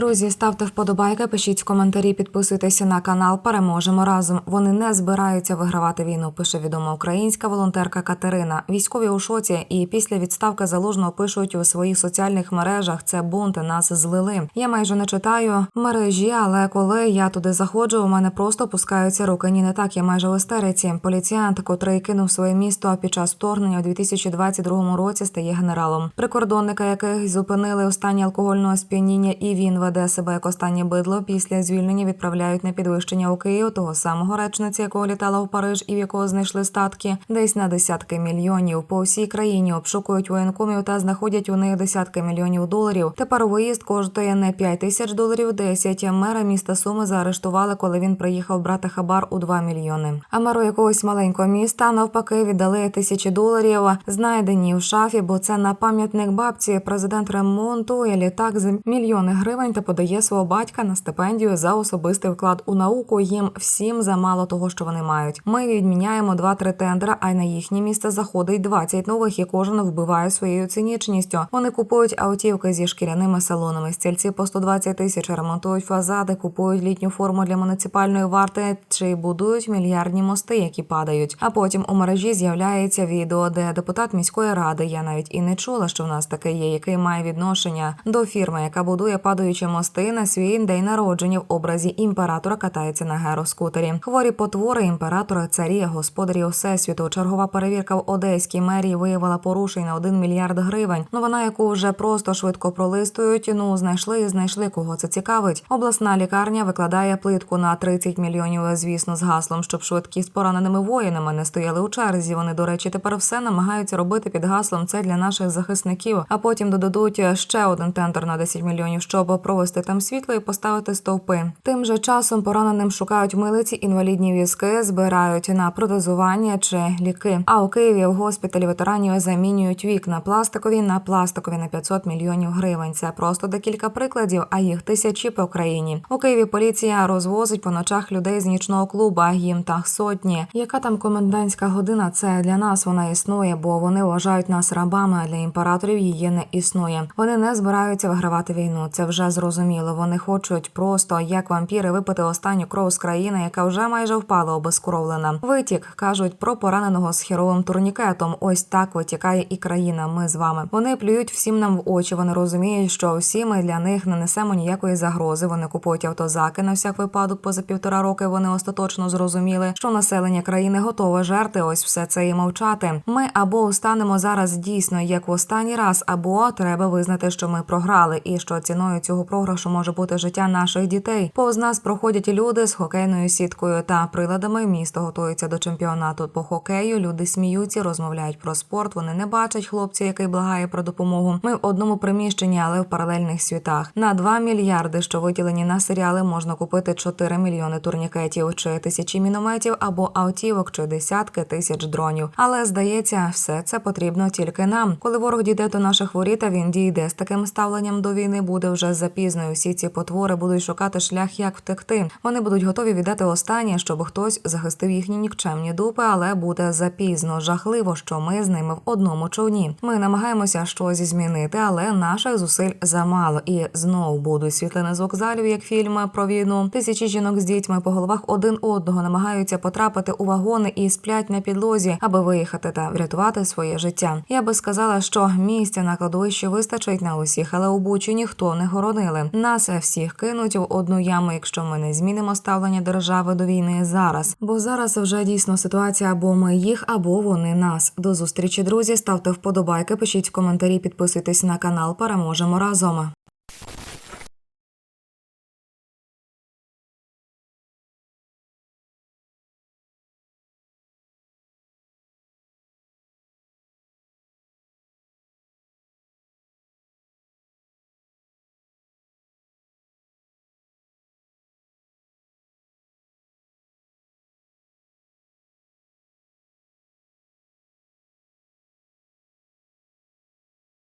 Друзі, ставте вподобайки, пишіть коментарі, підписуйтеся на канал. Переможемо разом. Вони не збираються вигравати війну. Пише відома українська волонтерка Катерина. Військові у шоці, і після відставки залужного пишуть у своїх соціальних мережах. Це бунт нас злили. Я майже не читаю мережі, але коли я туди заходжу, у мене просто пускаються руки. Ні, не так. Я майже в істериці. Поліціянт, котрий кинув своє місто під час вторгнення у 2022 році, стає генералом. Прикордонника, яких зупинили у стані алкогольного сп'яніння, і він веде себе як останнє бидло. Після звільнення відправляють на підвищення у Київ того самого речниці, якого літала в Париж і в якого знайшли статки, десь на десятки мільйонів. По всій країні обшукують воєнкомів та знаходять у них десятки мільйонів доларів. Тепер виїзд коштує не 5 тисяч доларів, 10. Мера міста Суми заарештували, коли він приїхав брати хабар у 2 мільйони. А меру якогось маленького міста навпаки віддали тисячі доларів, знайдені в шафі, бо це на пам'ятник бабці. Президент ремонтує літак за мільйони гривень та подає свого батька на стипендію за особистий вклад у науку. Їм всім замало того, що вони мають. Ми відміняємо 2-3 тендера, а й на їхнє місце заходить 20 нових, і кожен вбиває своєю цинічністю. Вони купують автівки зі шкіряними салонами, стільці по 120 тисяч, ремонтують фасади, купують літню форму для муніципальної варти чи будують мільярдні мости, які падають. А потім у мережі з'являється відео, де депутат міської ради. Я навіть і не чула, що в нас таке є, який має відношення до фірми, яка будує падаючі мости на свій день народження в образі імператора катається на героскутері. Хворі потвори імператора, царі, господарі всесвіту. Чергова перевірка в одеській мерії виявила порушень на 1 мільярд гривень. Вона, яку вже просто швидко пролистують. Ну знайшли і знайшли кого це цікавить. Обласна лікарня викладає плитку на 30 мільйонів. Звісно, з гаслом, щоб швидкі з пораненими воїнами не стояли у черзі. Вони, до речі, тепер все намагаються робити під гаслом. Це для наших захисників. А потім додадуть ще один тендер на 10 мільйонів, щоб провести там світло і поставити стовпи. Тим же часом пораненим шукають милиці, інвалідні візки, збирають на протезування чи ліки. А у Києві в госпіталі ветеранів замінюють вікна пластикові на пластикові на 500 мільйонів гривень. Це просто декілька прикладів, а їх тисячі по країні. У Києві поліція розвозить по ночах людей з нічного клуба. Їм так сотні. Яка там комендантська година? Це для нас вона існує, бо вони вважають нас рабами. А для імператорів її не існує. Вони не збираються вигравати війну. Це вже зрозуміло. Вони хочуть просто як вампіри випити останню кров з країни, яка вже майже впала обезкровлена. Витік кажуть про пораненого з хіровим турнікетом. Ось так витікає і країна. Ми з вами. Вони плюють всім нам в очі. Вони розуміють, що всі ми для них не несемо ніякої загрози. Вони купують автозаки на всяк випадок. Поза півтора роки вони остаточно зрозуміли, що населення країни готове жерти. Ось все це і мовчати. Ми або станемо зараз дійсно як в останній раз, або треба визнати, що ми програли, і що ціною цього програшу може бути життя наших дітей. Повз нас проходять люди з хокейною сіткою та приладами. Місто готується до чемпіонату по хокею. Люди сміються, розмовляють про спорт. Вони не бачать хлопця, який благає про допомогу. Ми в одному приміщенні, але в паралельних світах. На 2 мільярди, що виділені на серіали, можна купити 4 мільйони турнікетів, чи тисячі мінометів або автівок, чи десятки тисяч дронів. Але здається, все це потрібно тільки нам. Коли ворог дійде до наших воріт, він дійде з таким ставленням до війни, буде вже запізно. І Всі ці потвори будуть шукати шлях, як втекти. Вони будуть готові віддати останнє, щоб хтось захистив їхні нікчемні дупи, але буде запізно. Жахливо, що ми з ними в одному човні. Ми намагаємося щось змінити, але наших зусиль замало. І знов будуть світлини з вокзалів, як фільми про війну. Тисячі жінок з дітьми по головах один одного намагаються потрапити у вагони і сплять на підлозі, аби виїхати та врятувати своє життя. Я би сказала, що місця на кладовищі вистачить на усіх, але у Бучі ніхто не горонили. Нас всіх кинуть в одну яму, якщо ми не змінимо ставлення держави до війни зараз. Бо зараз вже дійсно ситуація або ми їх, або вони нас. До зустрічі, друзі. Ставте вподобайки, пишіть коментарі, підписуйтесь на канал. Переможемо разом.